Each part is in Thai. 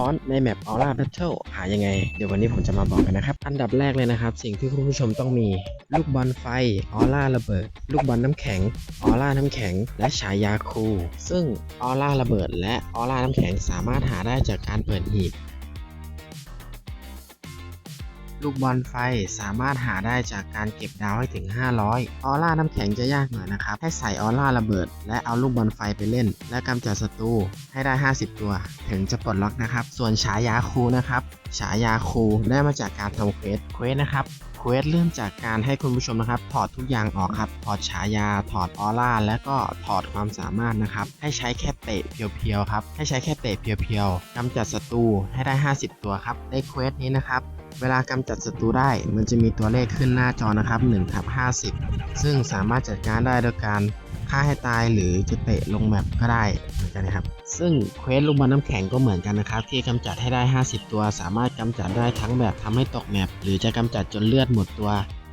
ค้อนในแมปออร่าแบทเทิลหายังไง เดี๋ยววันนี้ผมจะมาบอกกันนะครับ อันดับแรกเลยนะครับ สิ่งที่คุณผู้ชมต้องมี ลูกบอลไฟออร่าระเบิด ลูกบอลน้ำแข็งออร่าน้ำแข็ง และฉายาคูซึ่งออร่าระเบิด และออร่าน้ำแข็งสามารถหาได้จากการเปิดหีบ ลูกบอลไฟสามารถหาได้จากการเก็บดาวให้ถึง 500 ออร่าน้ำแข็งจะยากหน่อยนะครับ ให้ใส่ออร่าระเบิด และเอาลูกบอลไฟไปเล่น และกำจัดศัตรูให้ได้ 50 ตัว ถึงจะปลดล็อกนะครับ ส่วนฉายาครูนะครับ ฉายาครูได้มาจากการทำเควสเควสนะครับ เควสเริ่มจากการให้คุณผู้ชมนะครับ ถอดทุกอย่างออกครับ ถอดฉายา ถอดออร่า และก็ถอดความสามารถนะครับ ให้ใช้แค่เตะเพียวๆครับ ให้ใช้แค่เตะเพียวๆกำจัดศัตรูให้ได้ 50 ตัวครับ ในเควสนี้นะครับ เวลากำจัดศัตรูได้ มันจะมีตัวเลขขึ้นหน้าจอนะครับ1ทับ50 ซึ่งสามารถจัดการได้โดยการ ฆ่าให้ตายหรือจะเตะลงแมปก็ได้เหมือนกันนะครับ ซึ่งเควสลูกบอลน้ำแข็งก็เหมือนกันนะครับ ที่กำจัดให้ได้ 50 ตัว สามารถกำจัดได้ทั้งแบบทำให้ตกแมปหรือจะกำจัดจนเลือดหมดตัว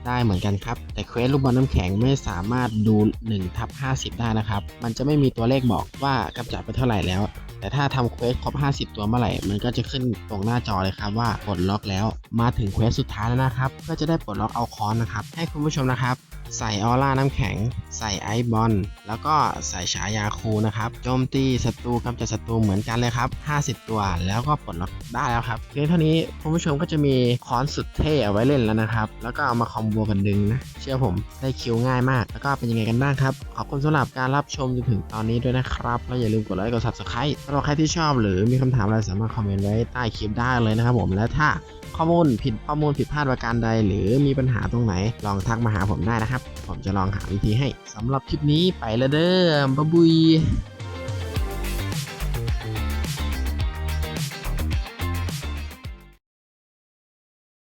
ได้เหมือนกันครับ แต่เควสลูกบอลน้ำแข็งไม่สามารถดู1ทับ50 ได้นะครับ มันจะไม่มีตัวเลขบอกว่ากำจัดไปเท่าไหร่แล้ว แต่ถ้าทำเควสครบ 50 ตัวเมื่อไหร่ มันก็จะขึ้นตรงหน้าจอเลยครับว่าปลดล็อกแล้ว มาถึงเควสสุดท้ายแล้วนะครับเพื่อจะได้ปลดล็อกเอาคอนนะครับ ให้คุณผู้ชมนะครับใส่ออร่าน้ำแข็ง ใส่ไอซ์บอลแล้วก็ใส่ฉายาคูนะครับโจมตีศัตรูกำจัดศัตรูเหมือนกันเลยครับ 50 ตัวแล้วก็ปลดล็อกได้แล้วครับเพียงเท่านี้คุณผู้ชมก็จะมีคอนสุดเท่เอาไว้เล่นแล้วนะครับ แล้วก็เอามาคอมโบกันดึงนะ เชื่อผมได้คิวง่ายมาก แล้วก็เป็นยังไงกันบ้างครับ ขอบคุณสำหรับการรับชมจนถึงตอนนี้ด้วยนะครับ แล้วอย่าลืมกดไลค์กด subscribe สำหรับใครที่ชอบ หรือมีคำถามอะไรสามารถคอมเมนต์ไว้ใต้คลิปได้เลยนะครับผมและถ้าข้อมูลผิดข้อมูลผิดพลาดประการใด หรือมีปัญหาตรงไหน ลองทักมาหาผมได้นะครับ ผมจะลองหาวิธีให้สำหรับคลิปนี้ไปละเด้อบ๊ายบาย